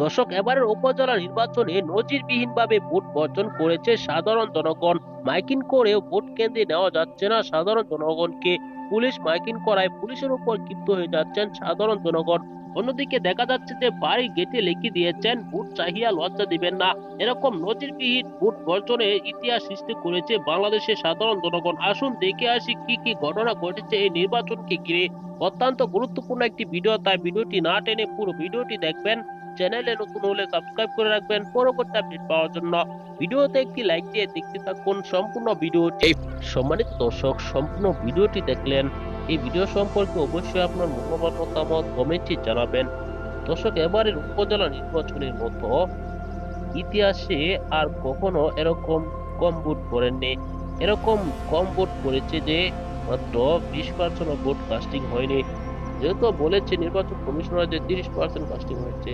দর্শক এবারের উপজেলা নির্বাচনে নজিরবিহীনভাবে ভোট বর্জন করেছে সাধারণ জনগণ। মাইকিং করেও ভোট কেন্দ্রে নেওয়া যাচ্ছে না সাধারণ জনগণকে। পুলিশ মাইকিং করায় পুলিশের উপর ক্ষিপ্ত হয়ে যাচ্ছেন সাধারণ জনগণ। অন্যদিকে দেখা যাচ্ছে যে বাড়ি গেটে লিখে দিয়েছেন, ভোট চাহিয়া লজ্জা দিবেন না। এরকম নজিরবিহীন ভোট বর্জনের ইতিহাস সৃষ্টি করেছে বাংলাদেশের সাধারণ জনগণ। আসুন দেখে আসি কি কি ঘটনা ঘটেছে এই নির্বাচনকে ঘিরে। অত্যন্ত গুরুত্বপূর্ণ একটি ভিডিও, তাই ভিডিওটি না টেনে পুরো ভিডিওটি দেখবেন। চ্যানেলে নতুন হলে সাবস্ক্রাইব করে রাখবেন। পরবর্তী আপডেট পাওয়ার জন্য ভিডিওতে একটি লাইক দিয়ে দেখতে থাকুন সম্পূর্ণ ভিডিওটি। সম্মানিত দর্শক, সম্পূর্ণ ভিডিওটি দেখলেন। এই ভিডিও সম্পর্কে অবশ্যই আপনার মূল্যবান মতামত কমেন্টে জানাবেন। দর্শক, এবারের উপজেলা নির্বাচনের মতো ইতিহাসে আর কখনো এরকম কম ভোট পড়েননি। এরকম কম ভোট পড়েছে যে মাত্র বিশ পার্সেন্ট ভোট কাস্টিং হয়নি। যেহেতু বলেছে নির্বাচন কমিশনার যে তিরিশ পার্সেন্ট কাস্টিং হয়েছে,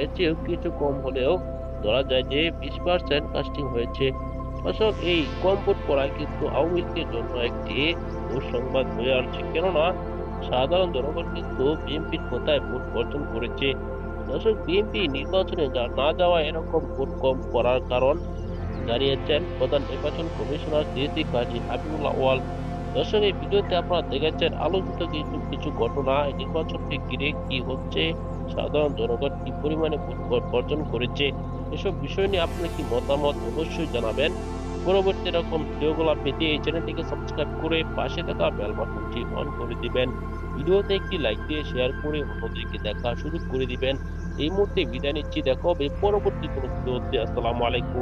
এর চেয়েও কিছু কম হলেও ধরা যায় যে বিশ পার্সেন্ট কাস্টিং হয়েছে। অশোক এই কম ভোট পড়ায় কিন্তু আওয়ামী লীগের জন্য একটি দুঃসংবাদ হয়ে আসছে। কেননা, সাধারণ জনগণ কিন্তু বিএনপির কথায় ভোট বর্জন করেছে? দর্শক, বিএনপি নির্বাচনে না যাওয়া এরকম ভোট কম করার কারণ জানিয়েছেন প্রধান নির্বাচন কমিশনার সিএসি কাজী হাবিবুল্লাহ ওয়াল। দর্শক এই ভিডিওতে আপনারা দেখেছেন আলোচিত কিছু কিছু ঘটনা। নির্বাচনকে ঘিরে কি হচ্ছে? সাধারণ জনগণ কি পরিমাণে বর্জন করেছে? এসব বিষয় নিয়ে আপনার কি মতামত অবশ্যই জানাবেন। পরবর্তী এরকম ভিডিওগুলো পেতে এই চ্যানেলটিকে সাবস্ক্রাইব করে পাশে থাকা বেল বাটনটি অন করে দিবেন। ভিডিওতে একটি লাইক দিয়ে শেয়ার করে অন্যদেরকে দেখা সুযোগ করে দিবেন। এই মুহূর্তে বিদায় নিচ্ছি। দেখা পরবর্তী কোনো ভিডিওতে। আসসালামু আলাইকুম।